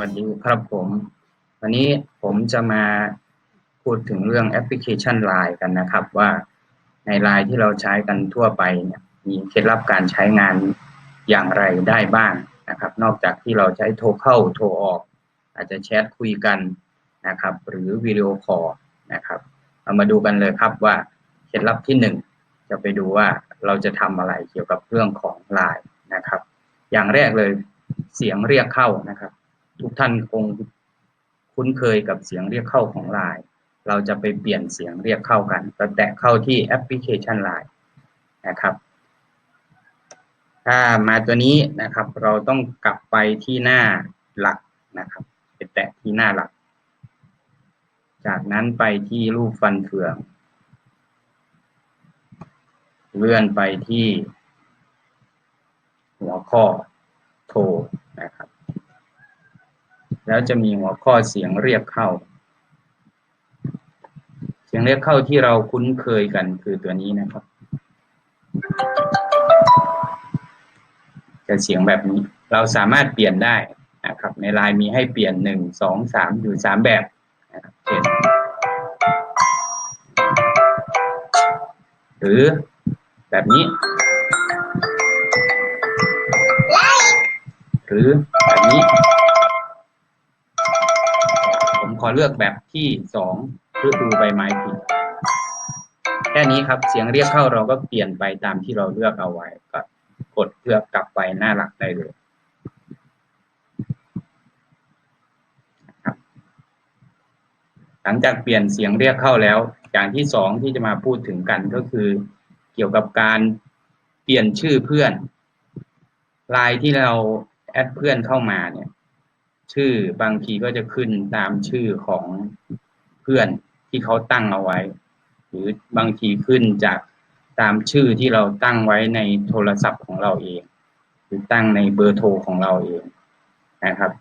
วัสดีครับผม วันนี้ผมจะมาพูดถึงเรื่องแอปพลิเคชัน Line กันนะครับ ว่าใน Line ที่เราใช้กันทั่วไปเนี่ยมีเคล็ดลับการใช้งานอย่างไรได้บ้างนะครับ นอกจากที่เราใช้โทรเข้าโทรออก อาจจะแชทคุยกันนะครับ หรือวิดีโอคอลนะครับ เรามาดูกันเลยครับว่าเคล็ดลับที่หนึ่งจะไปดูว่าเราจะทำอะไรเกี่ยวกับเรื่องของ Line นะครับ อย่างแรกเลยเสียงเรียกเข้านะครับ ทุกท่านคงคุ้นเคยกับเสียงเรียกเข้าของ Line เราจะไปเปลี่ยนเสียงเรียกเข้ากันก็แตะเข้าที่แอปพลิเคชัน Line นะครับ ถ้ามาตัวนี้นะครับ เราต้องกลับไปที่หน้าหลักนะครับไปแตะที่หน้าหลัก จากนั้นไปที่รูปฟันเฟือง เลื่อนไปที่หัวข้อโทรนะครับ แล้วจะมีหัวข้อเสียงเรียกเข้า เสียงเรียกเข้าที่เราคุ้นเคยกันคือตัวนี้นะครับ จะเสียงแบบนี้เราสามารถเปลี่ยนได้นะครับ ในไลน์มีให้เปลี่ยนหนึ่งสองสามอยู่สามแบบนะครับเช่นหรือแบบนี้ หรือแบบนี้ผม ขอเลือกแบบที่สองฤดูใบไม้ผลิแค่นี้ครับเสียงเรียกเข้าเราก็เปลี่ยนไปตามที่เราเลือกเอาไว้ก็กดเพื่อกลับไปหน้าหลักได้เลยหลังจากเปลี่ยนเสียงเรียกเข้าแล้ว อย่างที่สองที่จะมาพูดถึงกันก็คือ เกี่ยวกับการเปลี่ยนชื่อเพื่อนไลน์ที่เราแอดเพื่อนเข้ามาเนี่ย ชื่อบางทีก็จะขึ้นตามชื่อของเพื่อนที่เขาตั้งเอาไว้ หรือบางทีขึ้นจากตามชื่อที่เราตั้งไว้ในโทรศัพท์ของเราเอง หรือตั้งในเบอร์โทรของเราเองนะครับ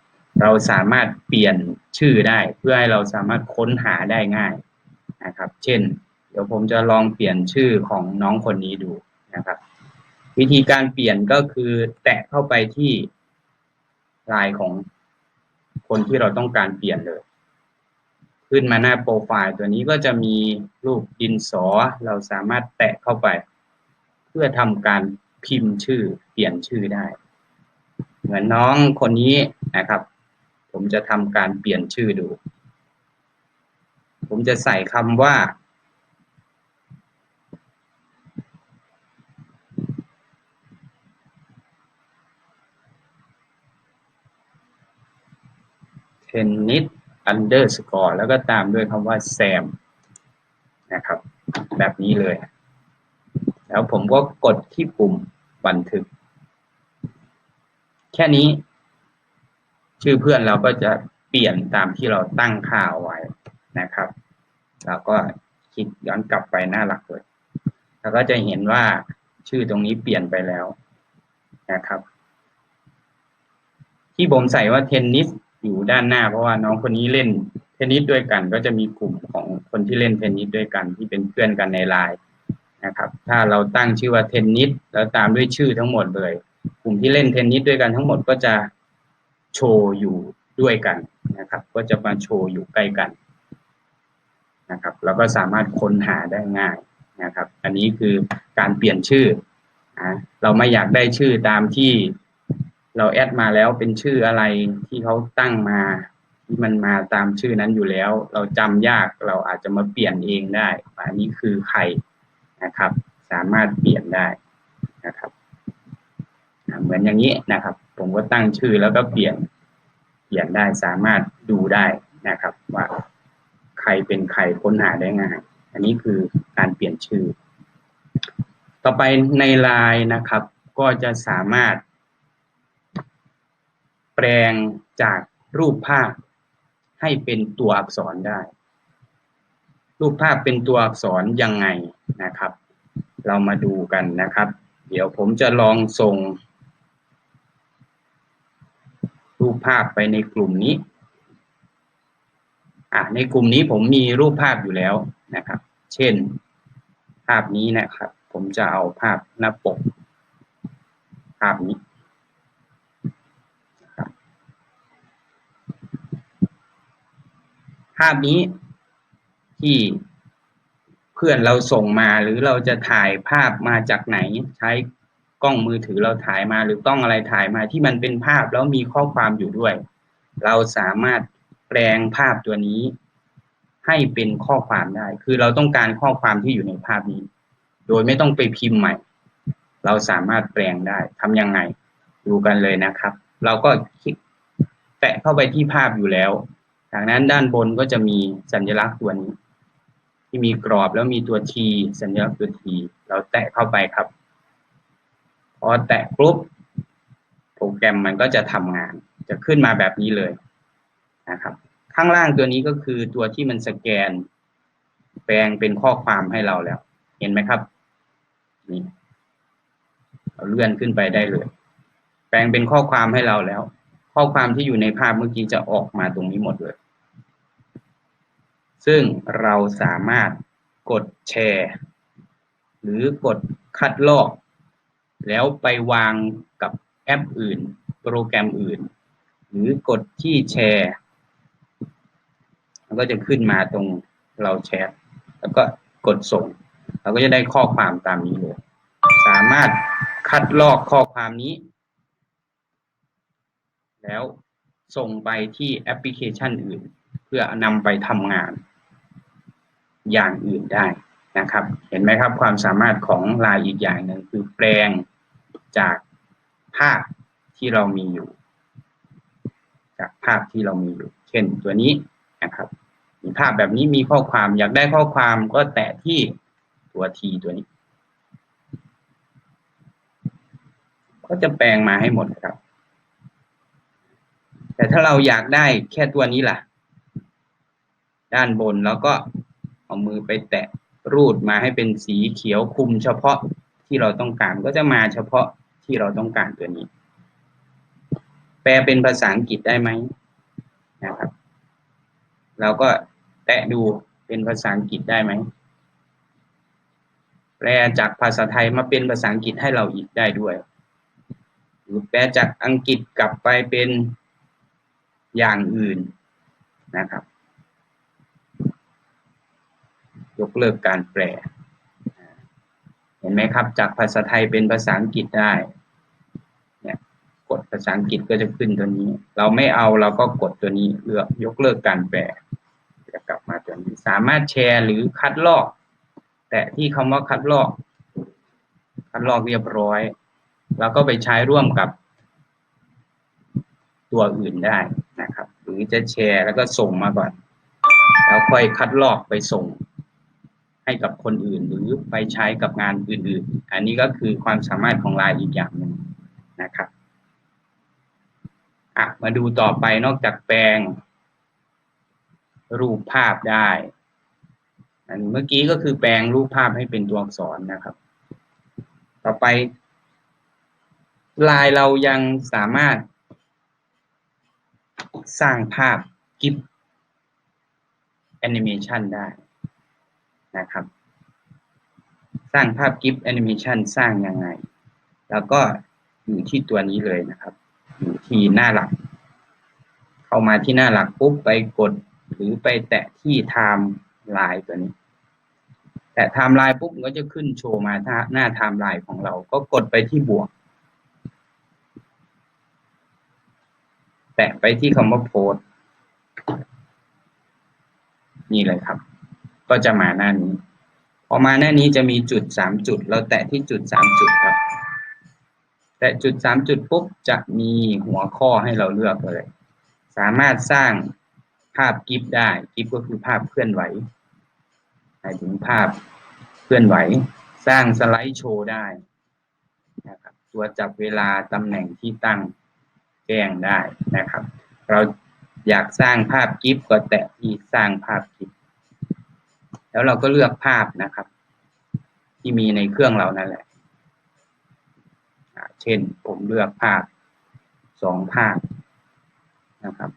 เราสามารถเปลี่ยนชื่อได้เพื่อให้เราสามารถค้นหาได้ง่ายนะครับ เช่น เดี๋ยวผมจะลองเปลี่ยนชื่อของน้องคนนี้ดูนะครับ วิธีการเปลี่ยนก็คือแตะเข้าไปที่ลายของ คนที่เราต้องการเปลี่ยนเลย ขึ้นมาหน้าโปรไฟล์ตัวนี้ก็จะมีรูปดินสอเราสามารถแตะเข้าไป เพื่อทำการพิมพ์ชื่อเปลี่ยนชื่อได้ เหมือนน้องคนนี้นะครับ ผมจะทำการเปลี่ยนชื่อดู ผมจะใส่คำว่า เทนนิสอันเดอร์สกอร์แล้วก็ตามด้วยคำว่าแซมนะครับ แบบนี้เลย แล้วผมก็กดที่ปุ่มบันทึก แค่นี้ ชื่อเพื่อนเราก็จะเปลี่ยนตามที่เราตั้งค่าไว้นะครับ แล้วก็คลิกย้อนกลับไปหน้าหลักเลย แล้วก็จะเห็นว่าชื่อตรงนี้เปลี่ยนไปแล้วนะครับ ที่ผมใส่ว่าเทนนิส อยู่ด้านหน้า เพราะว่าน้องคนนี้เล่นเทนนิสด้วยกัน ก็จะมีกลุ่มของคนที่เล่นเทนนิสด้วยกันที่เป็นเพื่อนกันในไลน์นะครับ ถ้าเราตั้งชื่อว่าเทนนิสแล้วตามด้วยชื่อทั้งหมดเลย กลุ่มที่เล่นเทนนิสด้วยกันทั้งหมดก็จะโชว์อยู่ด้วยกันนะครับ ก็จะมาโชว์อยู่ใกล้กันนะครับเราก็สามารถค้นหาได้ง่ายนะครับ อันนี้คือการเปลี่ยนชื่อนะเราไม่อยากได้ชื่อตามที่ เราแอดมาแล้วเป็นชื่ออะไรที่เขาตั้งมาที่มันมาตามชื่อนั้นอยู่แล้ว เราจำยากเราอาจจะมาเปลี่ยนเองได้อันนี้คือใครนะครับ สามารถเปลี่ยนได้นะครับเหมือนอย่างนี้นะครับ ผมก็ตั้งชื่อแล้วก็เปลี่ยนเปลี่ยนได้สามารถดูได้นะครับ ว่าใครเป็นใครค้นหาได้ง่ายอันนี้คือการเปลี่ยนชื่อ ต่อไปในไลน์นะครับ ก็จะสามารถ แปลงจากรูปภาพให้เป็นตัวอักษรได้ รูปภาพเป็นตัวอักษรยังไงนะครับ เรามาดูกันนะครับ เดี๋ยวผมจะลองส่ง รูปภาพไปในกลุ่มนี้อ่าในกลุ่มนี้ผมมีรูปภาพอยู่แล้วนะครับ เช่น ภาพนี้นะครับ ผมจะเอาภาพหน้าปก ภาพนี้ ภาพนี้ที่เพื่อนเราส่งมาหรือเราจะถ่ายภาพมาจากไหน ใช้กล้องมือถือเราถ่ายมาหรือกล้องอะไรถ่ายมาที่มันเป็นภาพแล้วมีข้อความอยู่ด้วย เราสามารถแปลงภาพตัวนี้ ให้เป็นข้อความได้ คือเราต้องการข้อความที่อยู่ในภาพนี้ โดยไม่ต้องไปพิมพ์ใหม่ เราสามารถแปลงได้ทำยังไงดูกันเลยนะครับ เราก็คลิกแตะเข้าไปที่ภาพอยู่แล้ว จากนั้นด้านบนก็จะมีสัญลักษณ์ตัวนี้ ที่มีกรอบแล้วมีตัว T สัญลักษณ์ตัว T เราแตะเข้าไปครับ พอแตะปุ๊บโปรแกรมมันก็จะทำงาน จะขึ้นมาแบบนี้เลยนะครับ ข้างล่างตัวนี้ก็คือตัวที่มันสแกน แปลงเป็นข้อความให้เราแล้ว เห็นไหมครับนี่เราเลื่อนขึ้นไปได้เลย แปลงเป็นข้อความให้เราแล้ว ข้อความที่อยู่ในภาพเมื่อกี้จะออกมาตรงนี้หมดเลย ซึ่งเราสามารถกดแชร์ หรือกดคัดลอก แล้วไปวางกับแอปอื่น โปรแกรมอื่น หรือกดที่แชร์มันก็จะขึ้นมาตรงเราแชร์แล้วก็กดส่ง เราก็จะได้ข้อความตามนี้เลย สามารถคัดลอกข้อความนี้ แล้วส่งไปที่แอปพลิเคชันอื่น เพื่อนำไปทำงาน อย่างอื่นได้นะครับ เห็นไหมครับความสามารถของลายอีกอย่างหนึ่งคือแปลงจากภาพที่เรามีอยู่ จากภาพที่เรามีอยู่ เช่นตัวนี้นะครับ มีภาพแบบนี้มีข้อความอยากได้ข้อความก็แตะที่ตัวทีตัวนี้ ก็จะแปลงมาให้หมดครับ แต่ถ้าเราอยากได้แค่ตัวนี้ล่ะ ด้านบนแล้วก็เอามือไปแตะรูดมาให้เป็นสีเขียวคุมเฉพาะที่เราต้องการก็จะมาเฉพาะที่เราต้องการตัวนี้ แปลเป็นภาษาอังกฤษได้ไหมนะครับ เราก็แตะดูเป็นภาษาอังกฤษได้ไหมแปลจากภาษาไทยมาเป็นภาษาอังกฤษให้เราอีกได้ด้วย หรือแปลจากอังกฤษกลับไปเป็น อย่างอื่นนะครับ ยกเลิกการแปล เห็นไหมครับ จากภาษาไทยเป็นภาษาอังกฤษได้เนี่ยกดภาษาอังกฤษก็จะขึ้นตัวนี้ เราไม่เอาเราก็กดตัวนี้เลือกยกเลิกการแปลจะกลับมาตัวนี้ สามารถแชร์หรือคัดลอก แต่ที่คำว่าคัดลอก คัดลอกเรียบร้อย แล้วก็ไปใช้ร่วมกับตัวอื่นได้ รือจะแชร์แล้วก็ส่งมาก่อน แล้วค่อยคัดลอกไปส่งให้กับคนอื่น หรือไปใช้กับงานอื่นๆ อันนี้ก็คือความสามารถของไลน์อีกอย่างหนึ่งนะครับอะมาดูต่อไปนอกจากแปลง รูปภาพได้อันเมื่อกี้ก็คือแปลงรูปภาพให้เป็นตัวอักษรนะครับ ต่อไปลายเรายังสามารถ สร้างภาพกิฟแอนิเมชันได้นะครับ สร้างภาพกิฟแอนิเมชันสร้างยังไง แล้วก็อยู่ที่ตัวนี้เลยนะครับ อยู่ที่หน้าหลัก เข้ามาที่หน้าหลักปุ๊บไปกดหรือไปแตะที่ไทม์ไลน์ตัวนี้ แตะไทม์ไลน์ปุ๊บก็จะขึ้นโชว์มาหน้าไทม์ไลน์ของเรา ก็กดไปที่บวก แตะไปที่คำว่าโพสนี่เลยครับ ก็จะมาหน้านี้ พอมาหน้านี้จะมีจุดสามจุด เราแตะที่จุดสามจุดครับ แตะจุดสามจุดปุ๊บจะมีหัวข้อให้เราเลือกเลย สามารถสร้างภาพกิฟได้กิฟก็คือภาพเคลื่อนไหวหมายถึงภาพเคลื่อนไหว สร้างสไลด์โชว์ได้นะครับตัวจับเวลาตำแหน่งที่ตั้ง แจ้งได้นะครับ เราอยากสร้างภาพกิฟก็แตะที่สร้างภาพกิฟแล้วเราก็เลือกภาพนะครับ ที่มีในเครื่องเรานั่นแหละ เช่นผมเลือกภาพสองภาพนะครับ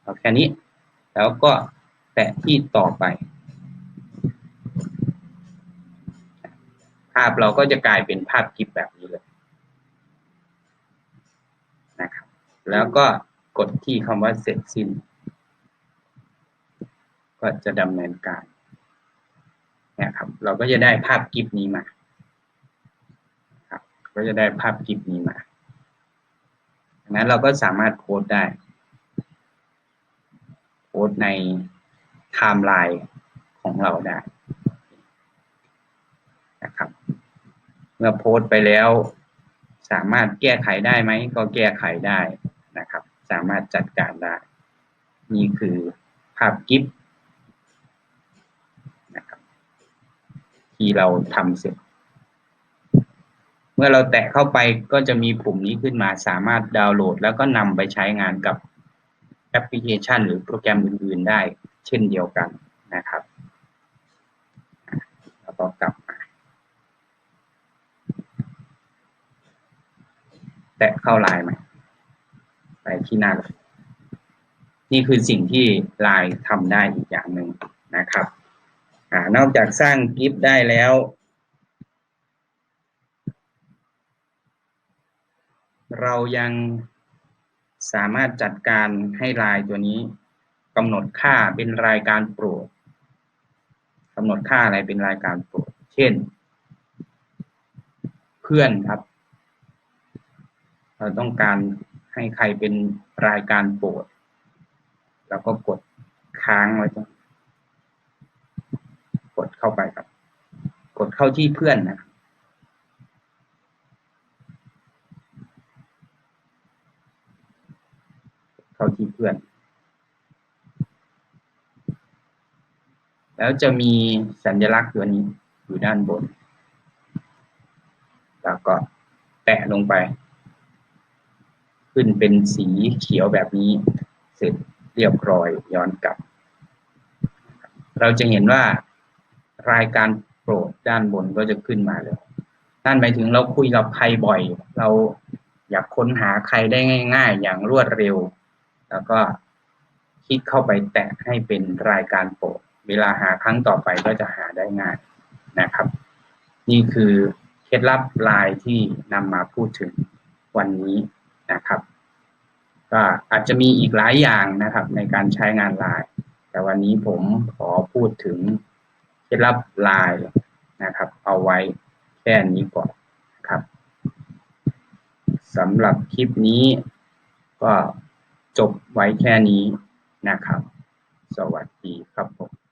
เอาแค่นี้ แล้วก็แตะที่ต่อไป ภาพเราก็จะกลายเป็นภาพกิฟแบบนี้เลยนะครับ แล้วก็กดที่คำว่าเสร็จสิ้น ก็จะดำเนินการเนี่ยครับ เราก็จะได้ภาพกิฟนี้มาครับก็จะได้ภาพกิฟนี้มาดังนั้นเราก็สามารถโพสได้ โพสในไทม์ไลน์ของเราได้นะครับ เมื่อโพสไปแล้วสามารถแก้ไขได้ไหม ก็แก้ไขได้ นะครับ สามารถจัดการได้ นี่คือภาพกิฟนะครับที่เราทำเสร็จ เมื่อเราแตะเข้าไปก็จะมีปุ่มนี้ขึ้นมาสามารถดาวน์โหลด แล้วก็นำไปใช้งานกับแอปพลิเคชัน หรือโปรแกรมอื่น ๆ ได้เช่นเดียวกันนะครับแล้วก็กลับมาแตะเข้าไลน์ใหม่ ไปที่หน้าเลยนี่คือสิ่งที่ไลน์ทำได้อีกอย่างหนึ่งนะครับอนอกจากสร้างกิฟต์ได้แล้ว เรายังสามารถจัดการให้ไลน์ตัวนี้กำหนดค่าเป็นรายการโปรดกำหนดค่าอะไรเป็นรายการโปรด เช่น เพื่อนครับ เราต้องการ ให้ใครเป็นรายการโปรดแล้วก็กดค้างไว้ตรงกดเข้าไปครับ กดเข้าที่เพื่อนนะเข้าที่เพื่อน แล้วจะมีสัญลักษณ์ตัวนี้อยู่ด้านบน แล้วก็แตะลงไป ขึ้นเป็นสีเขียวแบบนี้ เสร็จเรียบร้อยย้อนกลับ เราจะเห็นว่ารายการโปรดด้านบนก็จะขึ้นมาเลยนั่นหมายถึงเราคุยกับใครบ่อย เราอยากค้นหาใครได้ง่าย ๆ อย่างรวดเร็ว แล้วก็คลิกเข้าไปแตะให้เป็นรายการโปรด เวลาหาครั้งต่อไปก็จะหาได้ง่ายนะครับ นี่คือเคล็ดลับลายที่นำมาพูดถึงวันนี้ นะครับก็อาจจะมีอีกหลายอย่างนะครับ ในการใช้งานลายแต่วันนี้ผมขอพูดถึงเคล็ดลับลายนะครับ เอาไว้แค่นี้ก่อนครับสำหรับคลิปนี้ก็จบไว้แค่นี้นะครับ สวัสดีครับผม